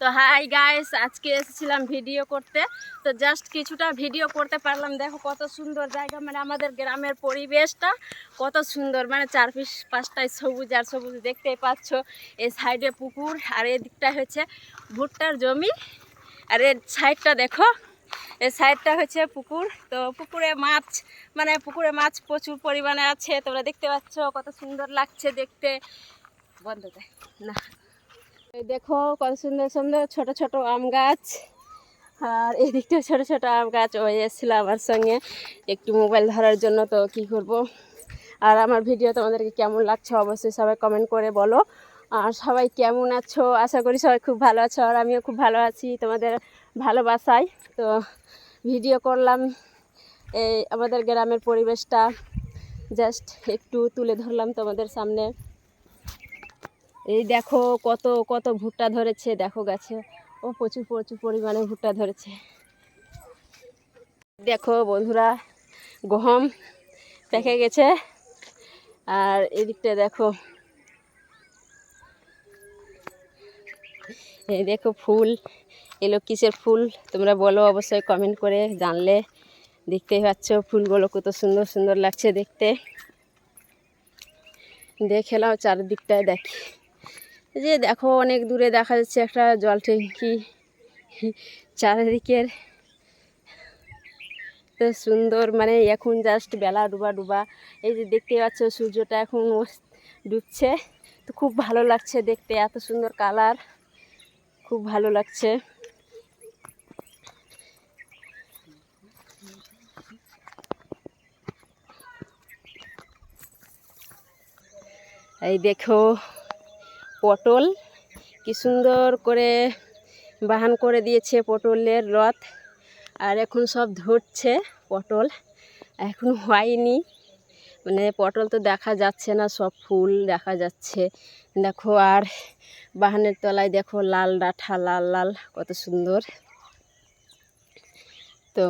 তো hi guys আজকে এসেছিলাম ভিডিও করতে। তো জাস্ট কিছুটা ভিডিও করতে পারলাম। দেখো কত সুন্দর জায়গা মানে আমাদের গ্রামের পরিবেশটা কত সুন্দর। মানে চার পিস পাঁচটায় সবুজ আর সবুজ দেখতেই পাচ্ছ। এই সাইডে পুকুর, আর এদিকটা হচ্ছে ভুট্টার জমি। আর এর সাইডটা দেখো এই সাইডটা হচ্ছে পুকুর। তো পুকুরে মাছ মানে পুকুরে মাছ প্রচুর পরিমাণে আছে। তোমরা দেখতে পাচ্ছ কত সুন্দর লাগছে দেখতে। বন্ধ দেয় না। দেখো কত সুন্দর সুন্দর ছোট ছোট আম গাছ। আর এদিকটা ছোট ছোট আম গাছ ওই এসেছিল আমার সঙ্গে। একটু মোবাইল ধরার জন্য তো কি করব? আর আমার ভিডিও তোমাদেরকে কেমন লাগছে অবশ্যই সবাই কমেন্ট করে বলো। আর সবাই কেমন আছো? আশা করি সবাই খুব ভালো আছো, আর আমিও খুব ভালো আছি তোমাদের ভালোবাসায়। তো ভিডিও করলাম এই আমাদের গ্রামের পরিবেশটা। জাস্ট একটু তুলে ধরলাম তোমাদের সামনে। এই দেখো কত কত ভুট্টা ধরেছে, দেখো গাছে। ও প্রচুর প্রচুর পরিমাণে ভুট্টা ধরেছে। দেখো বন্ধুরা, গহম পেকে গেছে। আর এদিকটা দেখো, এই দেখো ফুল এলো কিসের ফুল? তোমরা বলো অবশ্যই কমেন্ট করে জানলে। দেখতেই পাচ্ছ, ফুলগুলো কত সুন্দর সুন্দর লাগছে দেখতে। দেখেলাম চারিদিকটায় দেখি। যে দেখো, অনেক দূরে দেখা যাচ্ছে একটা জল ট্যাঙ্কি। চারিদিকের সুন্দর মানে এখন জাস্ট বেলা ডুবা ডুবা। এই যে দেখতে পাচ্ছ, সূর্যটা এখন ডুবছে। তো খুব ভালো লাগছে দেখতে, এত সুন্দর কালার। খুব ভালো লাগছে। এই দেখো পটল। কি সুন্দর করে বাহান করে দিয়েছে পটলের রথ। আর এখন সব ধরছে পটল। এখন হয়নি। মানে পটল তো দেখা যাচ্ছে না, সব ফুল দেখা যাচ্ছে। দেখো আর বাহানের তলায় দেখো লাল ডাঁঠা, লাল লাল, কত সুন্দর। তো,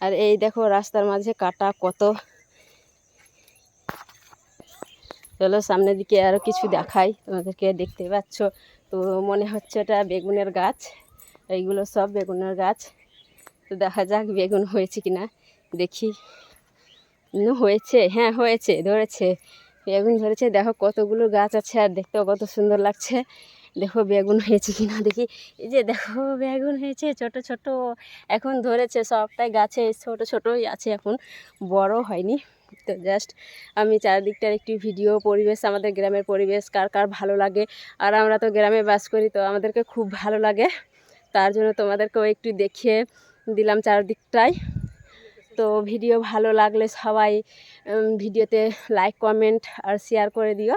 আর এই দেখো রাস্তার মাঝে কাটা কত চলো সামনের দিকে আরও কিছু দেখাই। তোমাদেরকে দেখতে পাচ্ছ। তো মনে হচ্ছে এটা বেগুনের গাছ। এইগুলো সব বেগুনের গাছ। তো দেখা যাক বেগুন হয়েছে কি না দেখি হয়েছে। হ্যাঁ হয়েছে, ধরেছে। বেগুন ধরেছে। দেখো কতগুলো গাছ আছে আর দেখতেও কত সুন্দর লাগছে। দেখো বেগুন হয়েছে কি না দেখি। এই যে দেখো বেগুন হয়েছে, ছোট ছোট, এখন ধরেছে সবটাই গাছে, ছোট, ছোটই আছে এখন বড় হয়নি। তো জাস্ট আমি চারিদিকটার একটি ভিডিও, পরিবেশ, আমাদের গ্রামের পরিবেশ, কার কার ভালো লাগে, আর আমরা তো গ্রামে বাস করি, তো আমাদেরকে খুব ভালো লাগে। তার জন্য তোমাদেরকেও একটু দেখিয়ে দিলাম চারদিকটায় তো ভিডিও ভালো লাগলে সবাই ভিডিওতে লাইক কমেন্ট আর শেয়ার করে দিও।